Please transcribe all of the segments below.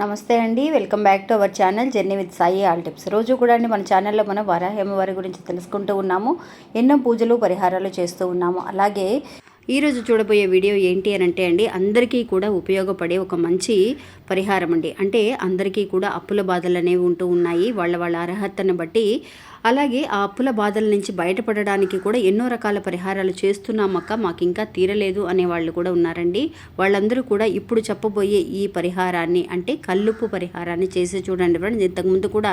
నమస్తే అండి welcome back to our channel journey with Sai all tips. రోజు కూడా అండి మన ఛానల్లో మనం వరాహేమవారి గురించి తెలుసుకుంటూ ఉన్నాము ఎన్నో పూజలు పరిహారాలు చేస్తూ ఉన్నాము. అలాగే ఈరోజు చూడబోయే వీడియో ఏంటి అని అంటే అండి అందరికీ కూడా ఉపయోగపడే ఒక మంచి పరిహారం అండి. అంటే అందరికీ కూడా అప్పుల బాధలు అనేవి ఉంటూ ఉన్నాయి వాళ్ళ వాళ్ళ అర్హతను బట్టి అలాగే ఆ అప్పుల బాధల నుంచి బయటపడడానికి కూడా ఎన్నో రకాల పరిహారాలు చేస్తున్నామక్క. మాకు ఇంకా తీరలేదు అనే వాళ్ళు కూడా ఉన్నారండి. వాళ్ళందరూ కూడా ఇప్పుడు చెప్పబోయే ఈ పరిహారాన్ని అంటే కల్లుప్పు పరిహారాన్ని చేసి చూడండి ఫ్రెండ్స్. ఇంతకుముందు కూడా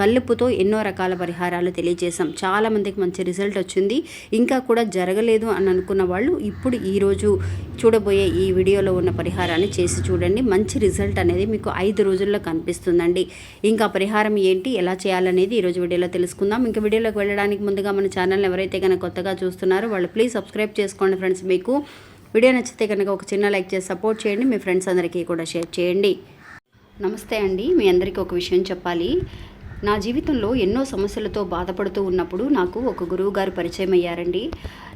కల్లుప్పుతో ఎన్నో రకాల పరిహారాలు తెలియజేశాం. చాలామందికి మంచి రిజల్ట్ వచ్చింది. ఇంకా కూడా జరగలేదు అని అనుకున్న వాళ్ళు ఇప్పుడు ఈరోజు చూడబోయే ఈ వీడియోలో ఉన్న పరిహారాన్ని చేసి చూడండి. మంచి రిజల్ట్ అనేది మీకు ఐదు రోజుల్లో కనిపిస్తుందండి. ఇంకా పరిహారం ఏంటి ఎలా చేయాలనేది ఈరోజు వీడియోలో తెలుసుకుందాం. ఇంకా వీడియోలోకి వెళ్ళడానికి ముందుగా మన ఛానల్ ఎవరైతే కనుక కొత్తగా చూస్తున్నారో వాళ్ళు ప్లీజ్ సబ్స్క్రైబ్ చేసుకోండి ఫ్రెండ్స్. మీకు వీడియో నచ్చితే కనుక ఒక చిన్న లైక్ చేసి సపోర్ట్ చేయండి. మీ ఫ్రెండ్స్ అందరికీ కూడా షేర్ చేయండి. నమస్తే అండి. మీ అందరికీ ఒక విషయం చెప్పాలి. నా జీవితంలో ఎన్నో సమస్యలతో బాధపడుతూ ఉన్నప్పుడు నాకు ఒక గురువు గారు పరిచయం అయ్యారండి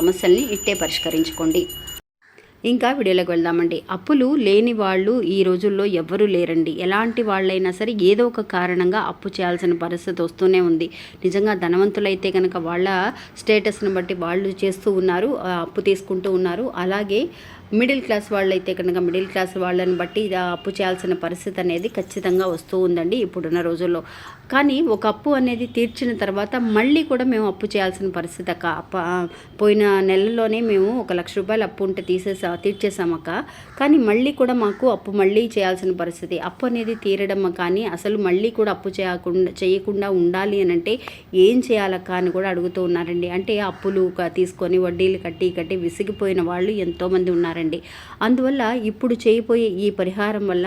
సమస్యల్ని ఇట్టే పరిష్కరించుకోండి. ఇంకా వీడియోలోకి వెళ్దామండి. అప్పులు లేని వాళ్ళు ఈ రోజుల్లో ఎవ్వరూ లేరండి. ఎలాంటి వాళ్ళైనా సరే ఏదో ఒక కారణంగా అప్పు చేయాల్సిన పరిస్థితి వస్తూనే ఉంది. నిజంగా ధనవంతులైతే కనుక వాళ్ళ స్టేటస్ని బట్టి వాళ్ళు చేస్తూ ఉన్నారు అప్పు తీసుకుంటూ ఉన్నారు. అలాగే మిడిల్ క్లాస్ వాళ్ళైతే కనుక మిడిల్ క్లాస్ వాళ్ళని బట్టి అప్పు చేయాల్సిన పరిస్థితి అనేది ఖచ్చితంగా వస్తూ ఉందండి ఇప్పుడున్న రోజుల్లో. కానీ ఒక అప్పు అనేది తీర్చిన తర్వాత మళ్ళీ కూడా మేము అప్పు చేయాల్సిన పరిస్థితి అక్క. పోయిన నెలలోనే మేము ఒక లక్ష రూపాయలు అప్పు ఉంటే తీసేసా తీర్చేసామక్క కానీ మళ్ళీ కూడా మాకు అప్పు మళ్ళీ చేయాల్సిన పరిస్థితి. అప్పు అనేది తీరడం కానీ అసలు మళ్ళీ కూడా అప్పు చేయకుండా చేయకుండా ఉండాలి అని అంటే ఏం చేయాలక్క అని కూడా అడుగుతూ ఉన్నారండి. అంటే అప్పులు తీసుకొని వడ్డీలు కట్టి కట్టి విసిగిపోయిన వాళ్ళు ఎంతోమంది ఉన్నారండి అందువల్ల ఇప్పుడు చేయబోయే ఈ పరిహారం వల్ల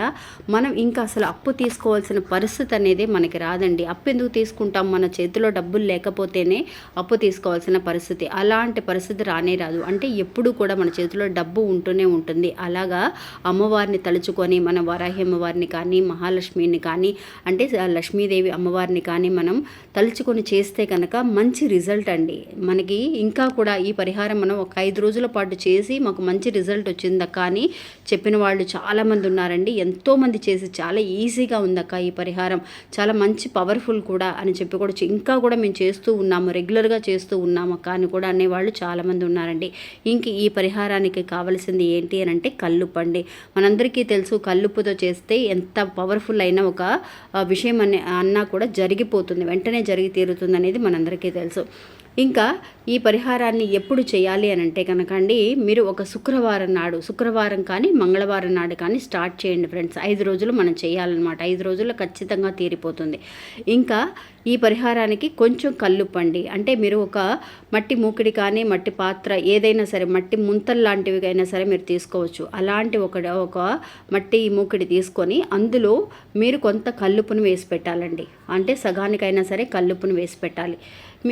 మనం ఇంకా అసలు అప్పు తీసుకోవాల్సిన పరిస్థితి అనేది మనకి రాదండి. అప్పు ఎందుకు తీసుకుంటాం? మన చేతిలో డబ్బులు లేకపోతేనే అప్పు తీసుకోవాల్సిన పరిస్థితి. అలాంటి పరిస్థితి రానే రాదు. అంటే ఎప్పుడు కూడా మన చేతిలో డబ్బు ఉంటూనే ఉంటుంది. అలాగా అమ్మవారిని తలుచుకొని మన వరాహి అమ్మవారిని కానీ మహాలక్ష్మిని కానీ అంటే లక్ష్మీదేవి అమ్మవారిని కానీ మనం తలుచుకొని చేస్తే కనుక మంచి రిజల్ట్ అండి. మనకి ఇంకా కూడా ఈ పరిహారం మనం ఒక ఐదు రోజుల పాటు చేసి మాకు మంచి రిజల్ట్ వచ్చిందక్క అని చెప్పిన వాళ్ళు చాలామంది ఉన్నారండి. ఎంతోమంది చేసి చాలా ఈజీగా ఉందక్క ఈ పరిహారం. చాలా మంచి పవర్ఫుల్ కూడా అని చెప్పి కూడా ఇంకా కూడా మేము చేస్తూ ఉన్నాము రెగ్యులర్గా చేస్తూ ఉన్నామక్క అని కూడా అనేవాళ్ళు చాలామంది ఉన్నారండి. ఇంక ఈ పరిహారానికి కావాల్సింది ఏంటి అని అంటే కల్లుప్పండి మనందరికీ తెలుసు కల్లుప్పుతో చేస్తే ఎంత పవర్ఫుల్ అయిన ఒక విషయం అనే అన్నా కూడా జరిగిపోతుంది. వెంటనే జరిగి తీరుతుంది అనేది మనందరికీ తెలుసు. ఇంకా ఈ పరిహారాన్ని ఎప్పుడు చేయాలి అని అంటే కనుకండి మీరు ఒక శుక్రవారం నాడు శుక్రవారం కానీ మంగళవారం నాడు కానీ స్టార్ట్ చేయండి ఫ్రెండ్స్. ఐదు రోజులు మనం చేయాలన్నమాట. ఐదు రోజుల్లో ఖచ్చితంగా తీరిపోతుంది. ఇంకా ఈ పరిహారానికి కొంచెం కల్లుప్పండి. అంటే మీరు ఒక మట్టి మూకిడి కానీ మట్టి పాత్ర ఏదైనా సరే మట్టి ముంతలు లాంటివి అయినా సరే మీరు తీసుకోవచ్చు. అలాంటి ఒక ఒక మట్టి మూకిడి తీసుకొని అందులో మీరు కొంత కల్లుపును వేసి పెట్టాలండి. అంటే సగానికైనా సరే కల్లుపును వేసి పెట్టాలి.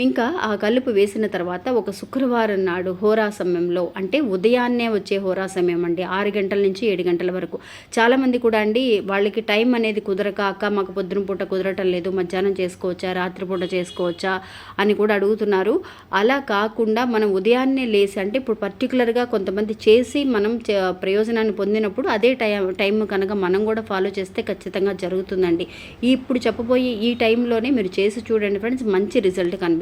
ఇంకా ఆ కలుపు వేసిన తర్వాత ఒక శుక్రవారం నాడు హోరా సమయంలో అంటే ఉదయాన్నే వచ్చే హోరా సమయం అండి ఆరు గంటల నుంచి ఏడు గంటల వరకు. చాలామంది కూడా అండి వాళ్ళకి టైం అనేది కుదరక అక్క మాకు పొద్దున పూట కుదరటం లేదు మధ్యాహ్నం చేసుకోవచ్చా రాత్రిపూట చేసుకోవచ్చా? అని కూడా అడుగుతున్నారు. అలా కాకుండా మనం ఉదయాన్నే లేసి అంటే ఇప్పుడు పర్టికులర్గా కొంతమంది చేసి మనం చే- ప్రయోజనాన్ని పొందినప్పుడు అదే టైం టైం కనుక మనం కూడా ఫాలో చేస్తే ఖచ్చితంగా జరుగుతుందండి. ఇప్పుడు చెప్పబోయే ఈ టైంలోనే మీరు చేసి చూడండి ఫ్రెండ్స్ మంచి రిజల్ట్ కనిపిస్తుంది.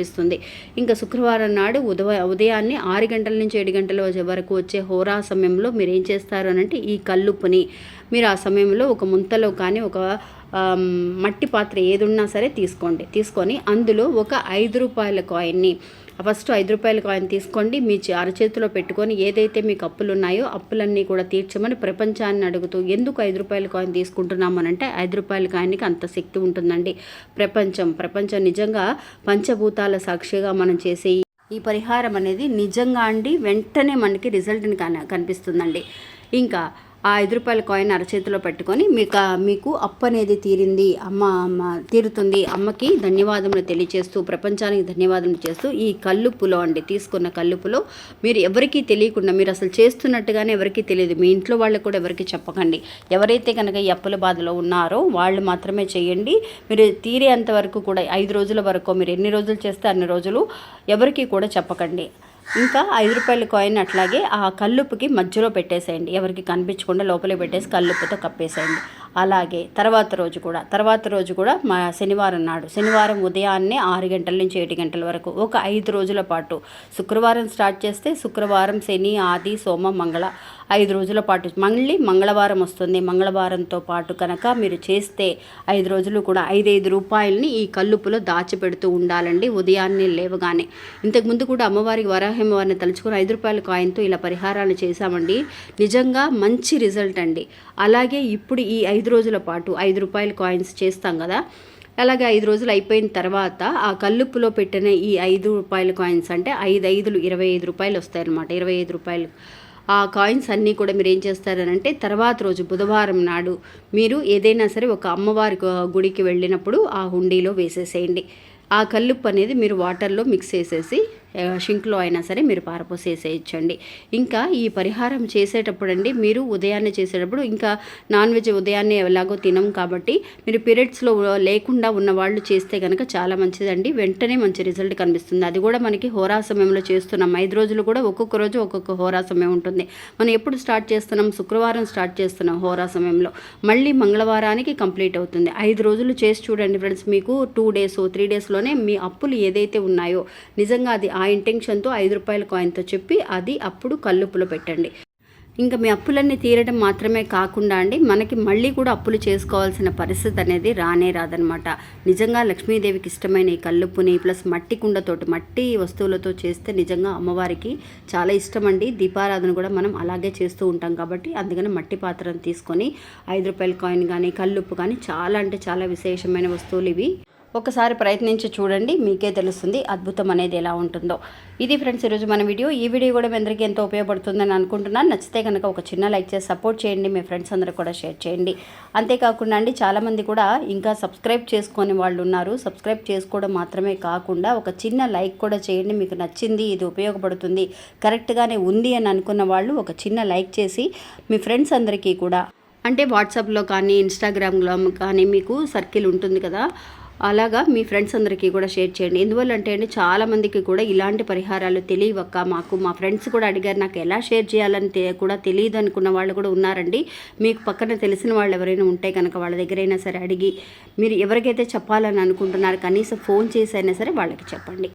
ఇంకా శుక్రవారం నాడు ఉదయ ఉదయాన్నే ఆరు గంటల నుంచి ఏడు గంటల వరకు వచ్చే హోరా సమయంలో మీరు ఏం చేస్తారు అని అంటే ఈ కల్లుప్పుని. మీరు ఆ సమయంలో ఒక ముంతలో కానీ ఒక మట్టి పాత్ర ఏదున్నా సరే తీసుకోండి. తీసుకొని అందులో ఒక ఐదు రూపాయల కాయిన్ని ఫస్ట్ ఐదు రూపాయల కాయిన్ తీసుకోండి. మీ చే- అరచేతిలో పెట్టుకొని ఏదైతే మీకు అప్పులు ఉన్నాయో అప్పులన్నీ కూడా తీర్చమని ప్రపంచాన్ని అడుగుతూ ఎందుకు ఐదు రూపాయల కాయిన్ తీసుకుంటున్నామనంటే ఐదు రూపాయల కాయిన్కి అంత శక్తి ఉంటుందండి. ప్రపంచం ప్రపంచం నిజంగా పంచభూతాల సాక్షిగా మనం చేసే ఈ- ఈ పరిహారం అనేది నిజంగా అండి వెంటనే మనకి రిజల్ట్ని కన కనిపిస్తుందండి. ఇంకా ఆ ఐదు రూపాయల కాయిన్ అరచేతిలో పెట్టుకొని మీకు మీకు అప్పు అనేది తీరింది అమ్మ అమ్మ తీరుతుంది. అమ్మకి ధన్యవాదములు తెలియచేస్తూ ప్రపంచానికి ధన్యవాదములు చేస్తూ ఈ కల్లుప్పులో అండి. తీసుకున్న కల్లుప్పులో మీరు ఎవరికీ తెలియకుండా మీరు అసలు చేస్తున్నట్టుగానే ఎవరికీ తెలియదు. మీ ఇంట్లో వాళ్ళకు కూడా ఎవరికీ చెప్పకండి. ఎవరైతే కనుక ఈ అప్పుల బాధలో ఉన్నారో వాళ్ళు మాత్రమే చేయండి. మీరు తీరేంత వరకు కూడా ఐదు రోజుల వరకు మీరు ఎన్ని రోజులు చేస్తే అన్ని రోజులు ఎవరికీ కూడా చెప్పకండి. ఇంకా ఐదు రూపాయల కాయిన్ అట్లాగే ఆ కల్లుప్పుకి మధ్యలో పెట్టేసేయండి. ఎవరికి కనిపించకుండా లోపలే పెట్టేసి కల్లుప్పుతో కప్పేసేయండి. అలాగే తర్వాత రోజు కూడా తర్వాత రోజు కూడా మా శనివారం నాడు శనివారం ఉదయాన్నే ఆరు గంటల నుంచి ఏడు గంటల వరకు ఒక ఐదు రోజుల పాటు శుక్రవారం స్టార్ట్ చేస్తే శుక్రవారం శని ఆది సోమ మంగళ ఐదు రోజుల పాటు. మళ్ళీ మంగళవారం వస్తుంది. మంగళవారంతో పాటు కనుక మీరు చేస్తే ఐదు రోజులు కూడా ఐదైదు రూపాయలని ఈ కల్లుపులో దాచిపెడుతూ ఉండాలండి. ఉదయాన్నే లేవగానే. ఇంతకుముందు కూడా అమ్మవారికి వరాహం వారిని తలుచుకుని ఐదు రూపాయల కాయిన్తో ఇలా పరిహారాలు చేశామండి. నిజంగా మంచి రిజల్ట్ అండి. అలాగే ఇప్పుడు ఈ ఐదు రోజుల పాటు ఐదు రూపాయల కాయిన్స్ చేస్తాం కదా. అలాగే ఐదు రోజులు అయిపోయిన తర్వాత ఆ కల్లుప్పులో పెట్టిన ఈ ఐదు రూపాయల కాయిన్స్ అంటే ఐదు ఐదులు ఇరవై ఐదు రూపాయలు వస్తాయన్నమాట. ఇరవై ఐదు రూపాయలు. ఆ కాయిన్స్ అన్నీ కూడా మీరు ఏం చేస్తారనంటే తర్వాత రోజు బుధవారం నాడు మీరు ఏదైనా సరే ఒక అమ్మవారి గుడికి వెళ్ళినప్పుడు ఆ హుండీలో వేసేసేయండి. ఆ కల్లుప్పు అనేది మీరు వాటర్లో మిక్స్ చేసేసి షింక్లో అయినా సరే మీరు పారపోసేసేయచ్చండి. ఇంకా ఈ పరిహారం చేసేటప్పుడు అండి మీరు ఉదయాన్నే చేసేటప్పుడు ఇంకా నాన్ వెజ్ ఉదయాన్నే ఎలాగో తినం కాబట్టి మీరు పీరియడ్స్లో లేకుండా ఉన్న వాళ్ళు చేస్తే కనుక చాలా మంచిదండి. వెంటనే మంచి రిజల్ట్ కనిపిస్తుంది. అది కూడా మనకి హోరా సమయంలో చేస్తున్నాం. ఐదు రోజులు కూడా ఒక్కొక్క రోజు ఒక్కొక్క హోరా సమయం ఉంటుంది. మనం ఎప్పుడు స్టార్ట్ చేస్తున్నాం? శుక్రవారం స్టార్ట్ చేస్తున్నాం హోరా సమయంలో. మళ్ళీ మంగళవారానికి కంప్లీట్ అవుతుంది. ఐదు రోజులు చేసి చూడండి ఫ్రెండ్స్ మీకు టూ డేస్ త్రీ డేస్లోనే మీ అప్పులు ఏదైతే ఉన్నాయో నిజంగా అది ఆ ఇంటెన్షన్తో ఐదు రూపాయల కాయిన్తో చెప్పి అది అప్పుడు కల్లుప్పులో పెట్టండి. ఇంకా మీ అప్పులన్నీ తీరడం మాత్రమే కాకుండా అండి మనకి మళ్ళీ కూడా అప్పులు చేసుకోవాల్సిన పరిస్థితి అనేది రానే రాదనమాట నిజంగా లక్ష్మీదేవికి ఇష్టమైన ఈ కల్లుప్పుని ప్లస్ మట్టి కుండతోటి మట్టి వస్తువులతో చేస్తే నిజంగా అమ్మవారికి చాలా ఇష్టం అండి దీపారాధన కూడా మనం అలాగే చేస్తూ ఉంటాం కాబట్టి అందుకని మట్టి పాత్రను తీసుకొని ఐదు రూపాయల కాయిన్ కానీ కల్లుప్పు కానీ చాలా అంటే చాలా విశేషమైన వస్తువులు ఇవి. ఒకసారి ప్రయత్నించి చూడండి మీకే తెలుస్తుంది అద్భుతం అనేది ఎలా ఉంటుందో. ఇది ఫ్రెండ్స్ ఈరోజు మన వీడియో. ఈ వీడియో కూడా మీ అందరికీ ఎంతో ఉపయోగపడుతుందని అనుకుంటున్నాను. నచ్చితే కనుక ఒక చిన్న లైక్ చేసి సపోర్ట్ చేయండి మీ ఫ్రెండ్స్ అందరూ కూడా షేర్ చేయండి. అంతేకాకుండా అండి చాలామంది కూడా ఇంకా సబ్స్క్రైబ్ చేసుకొని వాళ్ళు ఉన్నారు. సబ్స్క్రైబ్ చేసుకోవడం మాత్రమే కాకుండా ఒక చిన్న లైక్ కూడా చేయండి మీకు నచ్చింది ఇది ఉపయోగపడుతుంది కరెక్ట్గానే ఉంది అని అనుకున్న వాళ్ళు ఒక చిన్న లైక్ చేసి మీ ఫ్రెండ్స్ అందరికీ కూడా. అంటే వాట్సాప్లో కానీ ఇన్స్టాగ్రామ్లో కానీ మీకు సర్కిల్ ఉంటుంది కదా అలాగా మీ ఫ్రెండ్స్ అందరికీ కూడా షేర్ చేయండి. ఎందువల్ల అంటే అండి చాలామందికి కూడా ఇలాంటి పరిహారాలు తెలియవక్క. మాకు మా ఫ్రెండ్స్ కూడా అడిగారు నాకు ఎలా షేర్ చేయాలని కూడా తెలియదు అనుకున్న వాళ్ళు కూడా ఉన్నారండి. మీకు పక్కన తెలిసిన వాళ్ళు ఎవరైనా ఉంటే కనుక వాళ్ళ దగ్గరైనా సరే అడిగి మీరు ఎవరికైతే చెప్పాలని అనుకుంటున్నారు కనీసం ఫోన్ చేసి అయినా సరే వాళ్ళకి చెప్పండి.